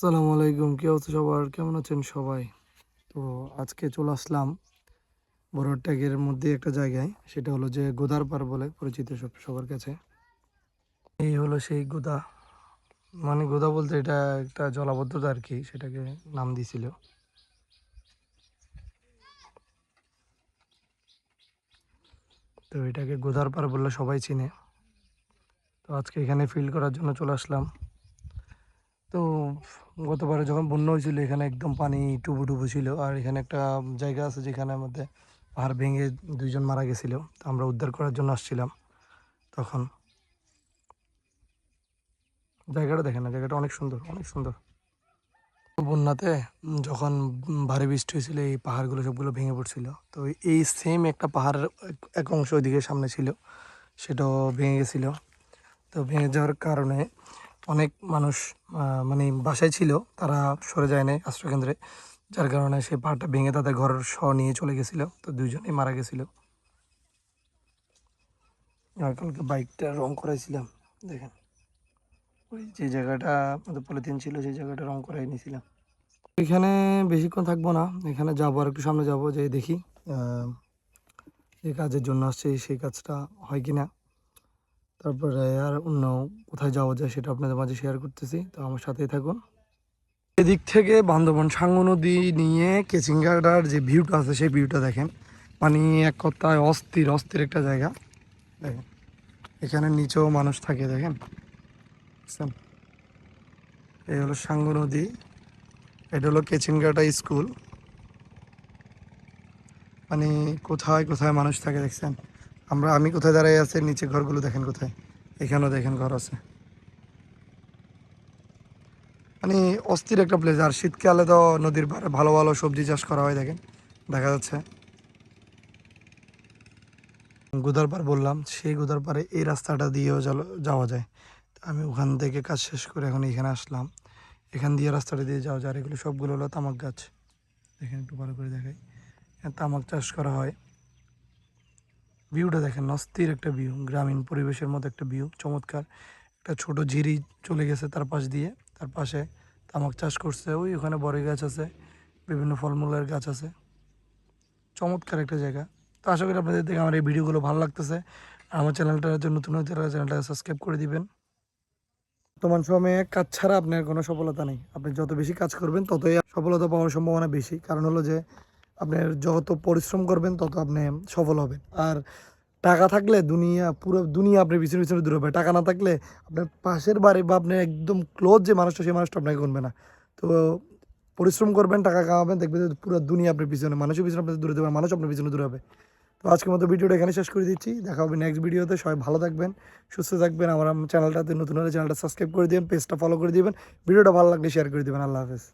আসসালামু আলাইকুম, কি অবস্থা সবার? কেমন আছেন সবাই? তো আজকে চলে আসলাম বড় ট্যাগের মধ্যে একটা জায়গায়, সেটা হলো যে গোদারপাড় বলে পরিচিত সব সবার কাছে। এই হলো সেই গোদা। মানে গোদা বলতে এটা একটা জলাবদ্ধতা আর কি, সেটাকে নাম দিয়েছিল তো এটাকে গোদারপাড় বললে সবাই চিনে। তো আজকে এখানে ফিল করার জন্য চলে আসলাম। তো গতবারে যখন বন্যা হয়েছিল, এখানে একদম পানি টুবু টুবু ছিল। আর এখানে একটা জায়গা আছে যেখানে আমাদের পাহাড় ভেঙে দুইজন মারা গেছিল। তো আমরা উদ্ধার করার জন্য আসছিলাম তখন। জায়গাটা দেখেন না, জায়গাটা অনেক সুন্দর অনেক সুন্দর। বন্যাতে যখন ভারী বৃষ্টি হয়েছিল, এই পাহাড়গুলো সবগুলো ভেঙে পড়ছিল। তো এই সেম একটা পাহাড়ের এক অংশ ওইদিকে সামনে ছিল, সেটাও ভেঙে গেছিল। তো ভেঙে যাওয়ার কারণে অনেক মানুষ মানে বাসায় ছিল, তারা সরে যায় নাই আশ্রয়কেন্দ্রে, যার কারণে সেই পাহাড়টা ভেঙে তাদের ঘর সহ নিয়ে চলে গেছিল। তো দুজনেই মারা গেছিল। আর কালকে বাইকটা রং করাইছিলাম, দেখেন। ওই যে জায়গাটা, আমাদের পলিথিন ছিল, সেই জায়গাটা রং করাই নিয়েছিলাম এখানে বেশিক্ষণ থাকব না, এখানে যাব আর একটু সামনে যাব যে দেখি যে কাজের জন্য আসছে, সেই কাজটা হয় কিনা। তারপরে আর অন্য কোথায় যাওয়া যায় সেটা আপনাদের মাঝে শেয়ার করতেছি। তো আমার সাথেই থাকুন। এদিক থেকে বান্দরবন সাঙ্গু নদী নিয়ে কেচিঙ্গাটার যে ভিউটা আছে সেই ভিউটা দেখেন। মানে এক কথায় অস্থির অস্থির একটা জায়গা। দেখেন, এখানে নিচেও মানুষ থাকে, দেখেন? এই হলো সাঙ্গু নদী। এটা হলো কেচিনগাটা স্কুল। মানে কোথায় কোথায় মানুষ থাকে, দেখছেন? আমরা, আমি কোথায় দাঁড়াই আছে? নিচে ঘরগুলো দেখেন কোথায়? এখানেও দেখেন ঘর আছে। মানে অস্থির একটা প্লেস আর শীতকালে তো নদীর পাড়ে ভালো ভালো সবজি চাষ করা হয়, দেখেন। দেখা যাচ্ছে। গোদারপাড় বললাম, সেই গোদারপাড়ে এই রাস্তাটা দিয়েও যাওয়া যায়। আমি ওখান থেকে কাজ শেষ করে এখন এখানে আসলাম। এখান দিয়ে রাস্তাটা দিয়ে যাওয়া যায়। আর এগুলো সবগুলো হলো তামাক গাছ। দেখেন একটু ভালো করে দেখাই। তামাক চাষ করা হয়। ভিউটা দেখেন, অস্থির একটা ভিউ, গ্রামীণ পরিবেশের মতো একটা ভিউ, চমৎকার। একটা ছোট ঝিরি চলে গেছে তার পাশ দিয়ে, তার পাশে তামাক চাষ করছে, ওই ওখানে বড়ই গাছ আছে, বিভিন্ন ফলমূলের গাছ আছে। চমৎকার একটা জায়গা। তো আশা করি আপনাদের দেখে আমার এই ভিডিওগুলো ভালো লাগতেছে। আর আমার চ্যানেলটার জন্য নতুন হতে চ্যানেলটা সাবস্ক্রাইব করে দিবেন। বর্তমান সময়ে কাজ ছাড়া আপনার কোনো সফলতা নেই। আপনি যত বেশি কাজ করবেন, ততই সফলতা পাওয়ার সম্ভাবনা বেশি। কারণ হলো যে আপনার যত পরিশ্রম করবেন, তত আপনি সফল হবেন। আর টাকা থাকলে দুনিয়া, পুরো দুনিয়া আপনার পিছনে পিছনে দূর হবে টাকা না থাকলে আপনার পাশের বাড়ি বা আপনার একদম ক্লোজ যে মানুষটা, সেই মানুষটা আপনাকে গুনবে না। তো পরিশ্রম করবেন, টাকা কামাবেন, দেখবেন পুরো দুনিয়া আপনার পিছনে, মানুষের পিছনে আপনার দূরে দেবে মানুষ আপনার পিছনে দূরে হবে তো আজকের মতো ভিডিওটা এখানে শেষ করে দিচ্ছি। দেখা হবে নেক্সট ভিডিওতে। সবাই ভালো থাকবেন, সুস্থ থাকবেন। আমার চ্যানেলটাতে নতুন হলে চ্যানেলটা সাবস্ক্রাইব করে দিবেন পেজটা ফলো করে দিবেন। ভিডিওটা ভালো লাগলে শেয়ার করে দিবেন। আল্লাহ হাফেজ।